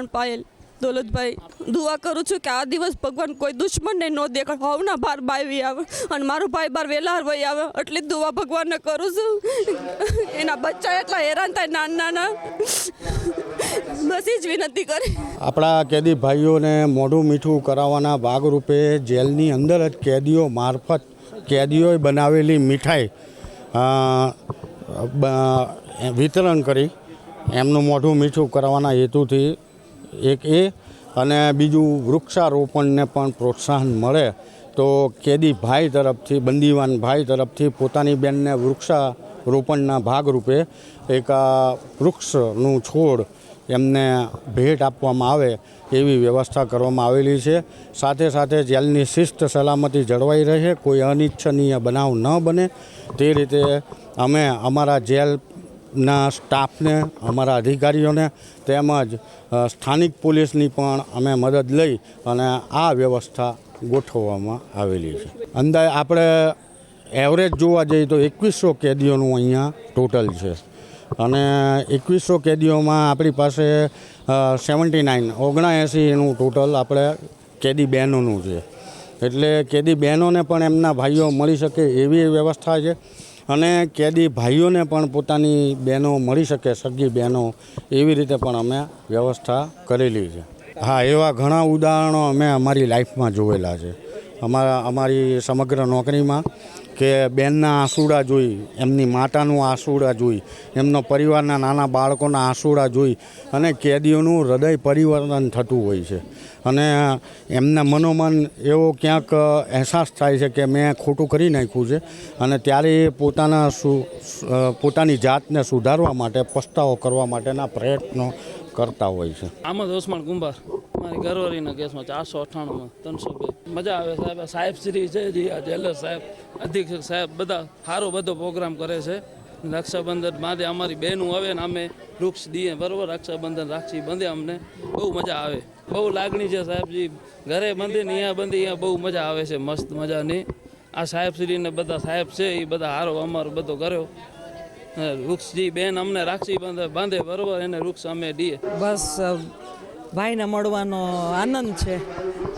ચૌહાણ પાયલ. દોલતભાઈ, દુઆ કરું છું કે આ દિવસ ભગવાન કોઈ દુશ્મનને ન દેખાડ હવના બાર બાવી આવે અને મારો ભાઈ બાર વેલા હરવાઈ આવે. એટલી દુઆ ભગવાનને કરું છું. એના બચ્ચા એટલા હેરાન થાય નાના નાના બસ એ જ વિનંતી કરી. આપણા કેદી ભાઈઓને મોઢું મીઠું કરાવવાના ભાગરૂપે જેલની અંદર જ કેદીઓ મારફત કેદીઓએ બનાવેલી મીઠાઈ વિતરણ કરી. એમનું મોઢું મીઠું કરાવવાના હેતુથી એક એ અને બીજું વૃક્ષારોપણને પણ પ્રોત્સાહન મળે તો કેદી ભાઈ તરફથી બંદીવાન ભાઈ તરફથી પોતાની બેનને વૃક્ષારોપણના ભાગરૂપે એક વૃક્ષનું છોડ એમને ભેટ આપવામાં આવે એવી વ્યવસ્થા કરવામાં આવેલી છે. સાથે સાથે જેલની શિસ્ત સલામતી જળવાઈ રહે, કોઈ અનિચ્છનીય બનાવ ન બને. તે રીતે અમે અમારા જેલના સ્ટાફને, અમારા અધિકારીઓને તેમજ સ્થાનિક પોલીસની પણ અમે મદદ લઈ અને આ વ્યવસ્થા ગોઠવવામાં આવેલી છે. અંદાજ આપણે એવરેજ જોવા જઈએ તો એકવીસો કેદીઓનું અહીંયા ટોટલ છે. અને એકવીસો કેદીઓમાં આપણી પાસે સેવન્ટી નાઇન ઓગણએંસીનું ટોટલ આપણે કેદી બહેનોનું છે. એટલે કેદી બહેનોને પણ એમના ભાઈઓ મળી શકે એવી વ્યવસ્થા છે. અને કેદી ભાઈઓને પણ પોતાની બહેનો મળી શકે, સગી બહેનો, એવી રીતે પણ અમે વ્યવસ્થા કરેલી છે. હા, એવા ઘણા ઉદાહરણો અમે અમારી લાઈફમાં જોયેલા છે. અમારા, અમારી સમગ્ર નોકરીમાં કે બેનના આંસુડા જોઈ, એમની માતાનું આંસુડા જોઈ, એમનો પરિવારના નાના બાળકોના આંસુડા જોઈ અને કેદીઓનું હૃદય પરિવર્તન થતું હોય છે. અને એમના મનોમન એવો ક્યાંક અહેસાસ થાય છે કે મેં ખોટું કરી નાખ્યું છે અને ત્યારે એ પોતાના સુ પોતાની જાતને સુધારવા માટે, પસ્તાવો કરવા માટેના પ્રયત્નો કરતા હોય છે. આમાં ઓસમાણ કુંભાર. મારી ઘરવાળીના કેસમાં ચારસો અઠ્ઠાણુંમાં, ત્રણસો બે. મજા આવે સાહેબ સાહેબ શ્રી છે જીયા જેલર સાહેબ, અધિક્ષક સાહેબ, બધા સારો બધો પ્રોગ્રામ કરે છે. રક્ષાબંધન માટે અમારી બહેનું આવે ને અમે વૃક્ષ દઈએ બરાબર? રક્ષાબંધન રાખી બંધે અમને. બહુ મજા આવે. બહુ લાગણી છે સાહેબજી ઘરે બંધી ને અહીંયા બંધી, અહીંયા બહુ મજા આવે છે, મસ્ત મજાની. આ સાહેબ શ્રીને બધા સાહેબ છે એ બધા હારો અમારો બધો કર્યો. વૃક્ષજી બેન અમને રાખી બાંધે બાંધે, બરોબર? એને વૃક્ષ અમે દઈએ બસ ભાઈને મળવાનો આનંદ છે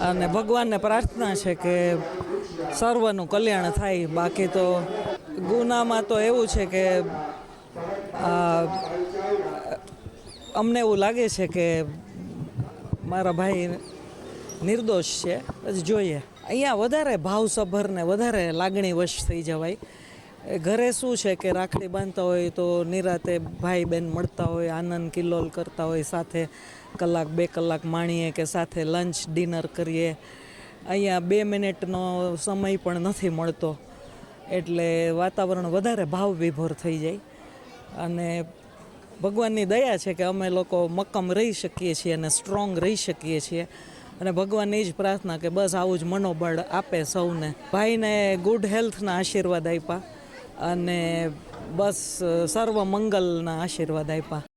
અને ભગવાનને પ્રાર્થના છે કે સર્વનું કલ્યાણ થાય. બાકી તો ગુનામાં તો એવું છે કે અમને એવું લાગે છે કે મારા ભાઈ નિર્દોષ છે. જોઈએ. અહીંયા વધારે ભાવસભર ને વધારે લાગણીવશ થઈ જવાય. ઘરે શું છે કે રાખડી બાંધતા હોય તો નિરાતે ભાઈ બહેન મળતા હોય, આનંદ કિલ્લોલ કરતા હોય, સાથે કલાક બે કલાક માણીએ કે સાથે લંચ ડિનર કરીએ. અહીંયા બે મિનિટનો સમય પણ નથી મળતો, એટલે વાતાવરણ વધારે ભાવ વિભોર થઈ જાય. અને ભગવાનની દયા છે કે અમે લોકો મક્કમ રહી શકીએ છીએ અને સ્ટ્રોંગ રહી શકીએ છીએ. અને ભગવાનની જ પ્રાર્થના કે બસ આવું જ મનોબળ આપે સૌને. ભાઈને ગુડ હેલ્થના આશીર્વાદ આપ્યા. અને બસ સર્વ મંગલના આશીર્વાદ આપ્યા.